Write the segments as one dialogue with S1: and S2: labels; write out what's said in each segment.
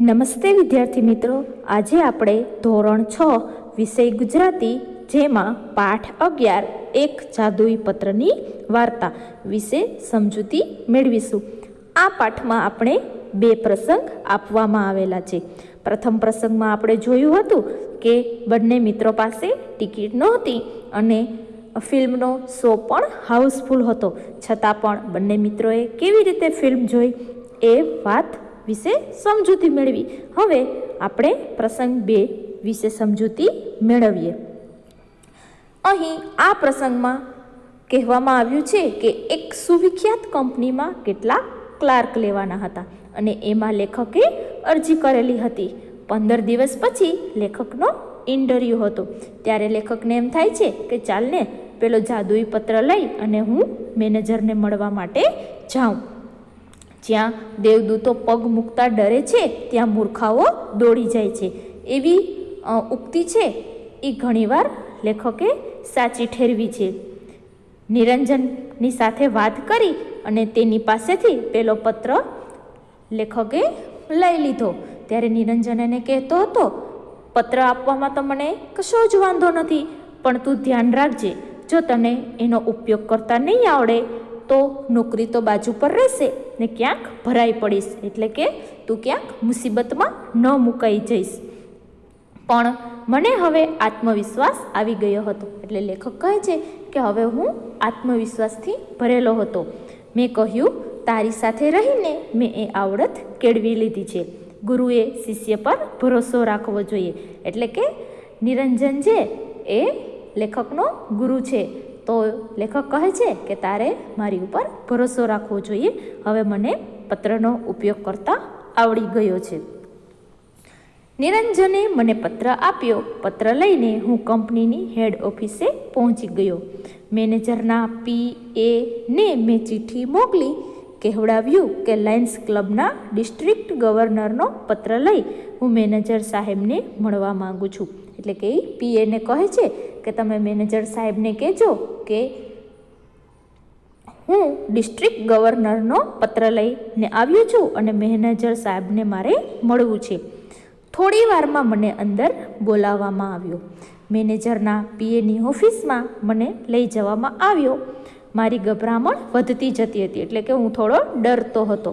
S1: નમસ્તે વિદ્યાર્થી મિત્રો. આજે આપણે ધોરણ છ, વિષય ગુજરાતી, જેમાં પાઠ અગિયાર, એક જાદુઈ પત્રની વાર્તા વિશે સમજૂતી મેળવીશું. આ પાઠમાં આપણે બે પ્રસંગ આપવામાં આવેલા છે. પ્રથમ પ્રસંગમાં આપણે જોયું હતું કે બંને મિત્રો પાસે ટિકિટ નહોતી અને ફિલ્મનો શો પણ હાઉસફુલ હતો. છતાં પણ બંને મિત્રોએ કેવી રીતે ફિલ્મ જોઈ એ વાત વિશે સમજૂતી મેળવી. હવે આપણે પ્રસંગ બે વિશે સમજૂતી મેળવીએ. અહીં આ પ્રસંગમાં કહેવામાં આવ્યું છે કે એક સુવિખ્યાત કંપનીમાં કેટલા ક્લાર્ક લેવાના હતા અને એમાં લેખકે અરજી કરેલી હતી. પંદર દિવસ પછી લેખકનો ઇન્ટરવ્યૂ હતો. ત્યારે લેખકને એમ થાય છે કે ચાલને પેલો જાદુઈ પત્ર લઈ અને હું મેનેજરને મળવા માટે જાઉં. જ્યાં દેવદૂતો પગ મૂકતા ડરે છે, ત્યાં મૂર્ખાઓ દોડી જાય છે. એવી ઉક્તિ છે એ ઘણીવાર લેખકે સાચી ઠેરવી છે. નિરંજનની સાથે વાત કરી અને તેની પાસેથી પેલો પત્ર લેખકે લઈ લીધો. ત્યારે નિરંજન એને કહેતો હતો, પત્ર આપવામાં તો મને કશો જ વાંધો નથી, પણ તું ધ્યાન રાખજે. જો તને એનો ઉપયોગ કરતા નહીં આવડે તો નોકરી તો બાજુ પર રહેશે ને ક્યાંક ભરાઈ પડીશ. એટલે કે તું ક્યાંક મુસીબતમાં ન મુકાઈ જઈશ. પણ મને હવે આત્મવિશ્વાસ આવી ગયો હતો. એટલે લેખક કહે છે કે હવે હું આત્મવિશ્વાસથી ભરેલો હતો. મેં કહ્યું, તારી સાથે રહીને મેં એ આવડત કેળવી લીધી છે. ગુરુએ શિષ્ય પર ભરોસો રાખવો જોઈએ. એટલે કે નિરંજન છે એ લેખકનો ગુરુ છે. તો લેખક કહે છે કે તારે મારી ઉપર ભરોસો રાખવો જોઈએ. હવે મને પત્રનો ઉપયોગ કરતા આવડી ગયો છે. નિરંજને મને પત્ર આપ્યો. પત્ર લઈને હું કંપનીની હેડ ઓફિસે પહોંચી ગયો. મેનેજરના પી એ ને મેં ચિઠ્ઠી મોકલી, કહેવડાવ્યું કે લાયન્સ ક્લબના ડિસ્ટ્રિક્ટ ગવર્નરનો પત્ર લઈ હું મેનેજર સાહેબને મળવા માંગુ છું. એટલે કે એ પીએને કહે છે કે તમે મેનેજર સાહેબને કહેજો કે હું ડિસ્ટ્રિક્ટ ગવર્નરનો પત્ર લઈને આવ્યો છું અને મેનેજર સાહેબને મારે મળવું છે. થોડી વારમાં મને અંદર બોલાવવામાં આવ્યો. મેનેજરના પીએની ઓફિસમાં મને લઈ જવામાં આવ્યો. મારી ગભરામણ વધતી જતી હતી એટલે કે હું થોડો ડરતો હતો.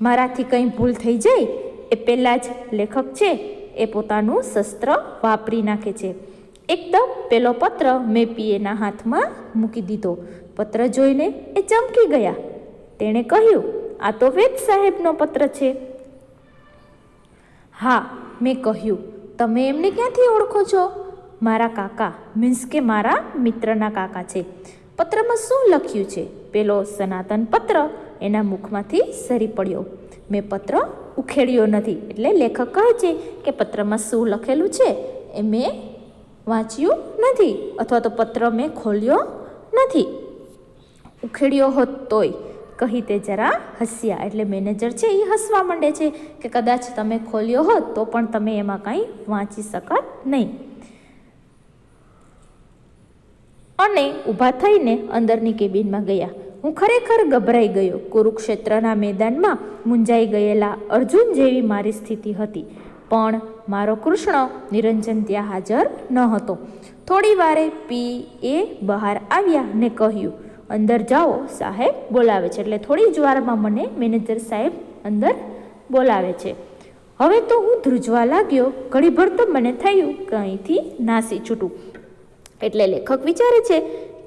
S1: મારાથી કંઈ ભૂલ થઈ જાય એ પહેલાં જ લેખક છે. એ પોતાનું શસ્ત્ર વાપરી નાખે છે. એકદમ પેલો પત્ર મેં પીએના હાથમાં મૂકી દીધો. પત્ર જોઈને એ ચમકી ગયા. તેણે કહ્યું, આ તો વેદ સાહેબનો પત્ર છે. હા, મેં કહ્યું, તમે એમને ક્યાંથી ઓળખો છો? મારા કાકા, મીન્સ કે મારા મિત્રના કાકા છે. પત્રમાં શું લખ્યું છે? પેલો સનાતન પત્ર એના મુખમાંથી સરી પડ્યો. મેં પત્ર ઉખેડ્યો નથી. એટલે લેખક કહે છે કે પત્રમાં શું લખેલું છે એ મેં વાંચ્યું નથી અથવા તો પત્ર મેં ખોલ્યો નથી. ઉખેડ્યો હોત તોય કહી તે જરા હસ્યા. એટલે મેનેજર છે એ હસવા માંડે છે કે કદાચ તમે ખોલ્યો હોત તો પણ તમે એમાં કાંઈ વાંચી શકત નહીં. અને ઊભા થઈને અંદરની કેબિનમાં ગયા. હું ખરેખર ગભરાઈ ગયો. કુરુક્ષેત્રના મેદાનમાં મૂંઝાઈ ગયેલા અર્જુન જેવી મારી સ્થિતિ હતી. પણ મારો કૃષ્ણ નિરંજન ત્યાં હાજર ન હતો. થોડી વારે પી એ બહાર આવ્યા ને કહ્યું, અંદર જાઓ, સાહેબ બોલાવે છે. એટલે થોડી જ વારમાં મને મેનેજર સાહેબ અંદર બોલાવે છે. હવે તો હું ધ્રુજવા લાગ્યો. ઘડીભર તો મને થયું કે અહીંથી નાસી છૂટું. એટલે લેખક વિચારે છે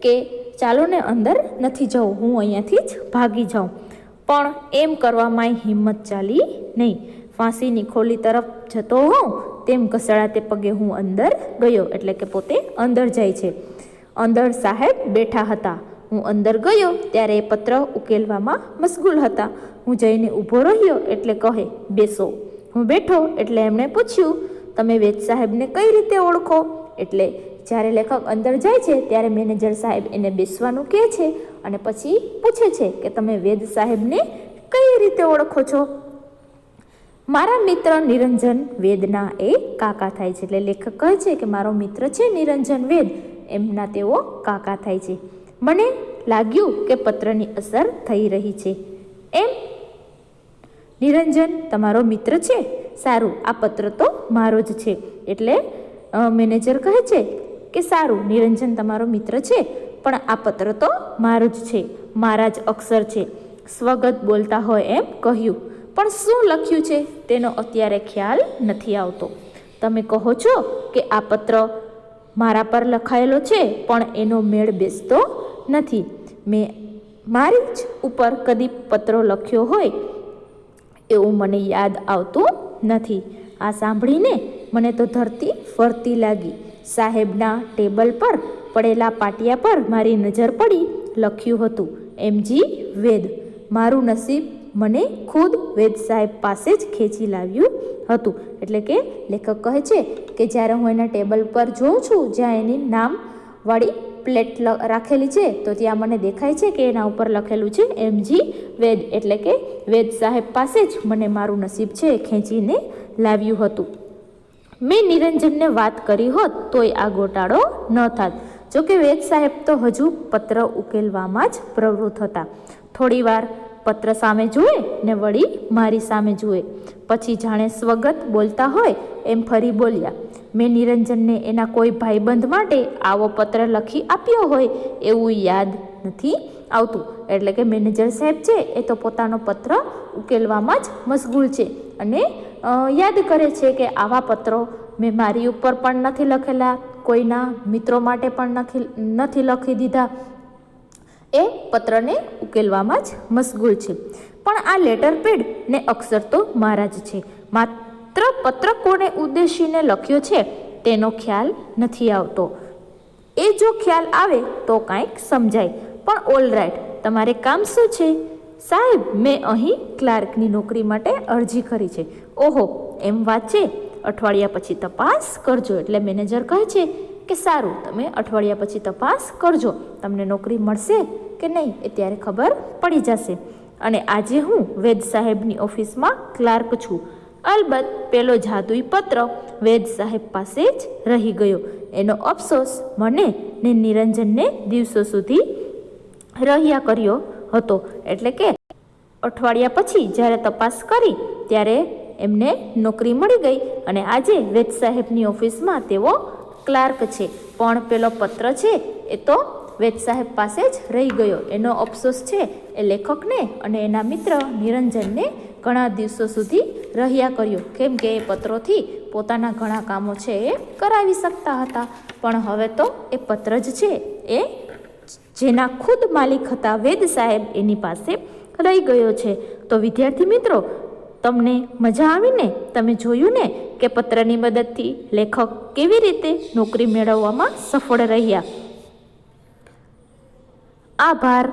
S1: કે ચાલો ને અંદર નથી જવું, હું અહીંયાથી જ ભાગી જાઉં. પણ એમ કરવામાં હિંમત ચાલી નહીં. ફાંસીની ખોલી તરફ જતો હોઉં, તેમ ઘસડાતે પગે હું અંદર ગયો, એટલે કે પોતે અંદર જાય છે. અંદર સાહેબ બેઠા હતા. હું અંદર ગયો, ત્યારે એ પત્ર ઉકેલવામાં મશગુલ હતા. હું જઈને ઊભો રહ્યો, એટલે કહે, બેસો. હું બેઠો, એટલે એમણે પૂછ્યું, તમે વેદ સાહેબને કઈ રીતે ઓળખો? એટલે જ્યારે લેખક અંદર જાય છે, ત્યારે મેનેજર સાહેબ એને બેસવાનું કહે છે અને પછી પૂછે છે કે તમે વેદ સાહેબને કઈ રીતે ઓળખો છો? મારા મિત્ર નિરંજન વેદના એ કાકા થાય છે. એટલે લેખક કહે છે કે મારો મિત્ર છે નિરંજન વેદ, એમના તેઓ કાકા થાય છે. મને લાગ્યું કે પત્રની અસર થઈ રહી છે. એમ, નિરંજન, તમારો મિત્ર છે? સારું, આ પત્ર તો મારો જ છે. એટલે મેનેજર કહે છે કે સારું, નિરંજન તમારો મિત્ર છે, પણ આ પત્ર તો મારો જ છે, મારા જ અક્ષર છે. સ્વગત બોલતા હોય એમ કહ્યું. પણ શું લખ્યું છે, તેનો અત્યારે ખ્યાલ નથી આવતો. તમે કહો છો કે આ પત્ર મારા પર લખાયેલો છે, પણ એનો મેળ બેસતો નથી. મેં મારી જ ઉપર કદી પત્રો લખ્યો હોય એવું મને યાદ આવતું નથી. આ સાંભળીને મને તો ધરતી ફરતી લાગી. સાહેબના ટેબલ પર પડેલા પાટિયા પર મારી નજર પડી, લખ્યું હતું એમજી વેદ. મારું નસીબ મને ખુદ વેદ સાહેબ પાસે જ ખેંચી લાવ્યું હતું. એટલે કે લેખક કહે છે કે જ્યારે હું એના ટેબલ પર જોઉં છું, જ્યાં એની નામવાળી પ્લેટ રાખેલી છે, તો ત્યાં મને દેખાય છે કે એના ઉપર લખેલું છે એમજી વેદ. એટલે કે વેદ સાહેબ પાસે જ મને મારું નસીબ છે, ખેંચીને લાવ્યું હતું. મેં નિરંજનને વાત કરી હોત, તોય આ ગોટાળો ન થાત. જોકે વેદ સાહેબ તો હજુ પત્ર ઉકેલવામાં જ પ્રવૃત્ત હતા. થોડીવાર પત્ર સામે જુએ ને વળી મારી સામે જુએ. પછી જાણે સ્વગત બોલતા હોય એમ ફરી બોલ્યા. મેં નિરંજનને એના કોઈ ભાઈબંધ માટે આવો પત્ર લખી આપ્યો હોય એવું યાદ નથી આવતું. એટલે કે મેનેજર સાહેબ છે એ તો પોતાનો પત્ર ઉકેલવામાં જ મશગુલ છે અને યાદ કરે છે કે આવા પત્રો મેં મારી ઉપર પણ નથી લખેલા, કોઈના મિત્રો માટે પણ નથી નથી લખી દીધા. એ પત્રને ઉકેલવામાં જ મશગુલ છે. પણ આ લેટર પેડ ને અક્ષર તો મારા જ છે. માત્ર પત્ર કોને ઉદ્દેશીને લખ્યો છે તેનો ખ્યાલ નથી આવતો. એ જો ખ્યાલ આવે તો કાંઈક સમજાય. પણ ઓલરાઇટ તમારે કામ શું છે? સાહેબ, મેં અહીં ક્લાર્કની નોકરી માટે અરજી કરી છે. ઓહો, એમ વાત છે અઠવાડિયા પછી તપાસ કરજો. એટલે મેનેજર કહે છે કે સારું, તમે અઠવાડિયા પછી તપાસ કરજો. તમને નોકરી મળશે કે નહીં એ ત્યારે ખબર પડી જશે. અને આજે હું વેદ સાહેબની ઓફિસમાં ક્લાર્ક છું. અલબત્ત પેલો જાદુઈ પત્ર વેદ સાહેબ પાસે જ રહી ગયો. એનો અફસોસ મને ને નિરંજનને દિવસો સુધી રહ્યા કર્યો હતો. એટલે કે અઠવાડિયા પછી જ્યારે તપાસ કરી, ત્યારે એમને નોકરી મળી ગઈ અને આજે વેદ સાહેબની ઓફિસમાં તેઓ ક્લાર્ક છે. પણ પેલો પત્ર છે એ તો વેદ સાહેબ પાસે જ રહી ગયો. એનો અફસોસ છે એ લેખકને અને એના મિત્ર નિરંજનને ઘણા દિવસો સુધી રહ્યા કર્યો. કેમ કે એ પત્રોથી પોતાના ઘણા કામો છે એ કરાવી શકતા હતા. પણ હવે તો એ પત્ર જ છે એ જેના ખુદ માલિક હતા વેદ સાહેબ એની પાસે રહી ગયો છે. તો વિદ્યાર્થી મિત્રો તમને મજા આવીને તમે જોયું ને કે પત્રની મદદથી લેખક કેવી રીતે નોકરી મેળવવામાં સફળ રહ્યા? આભાર.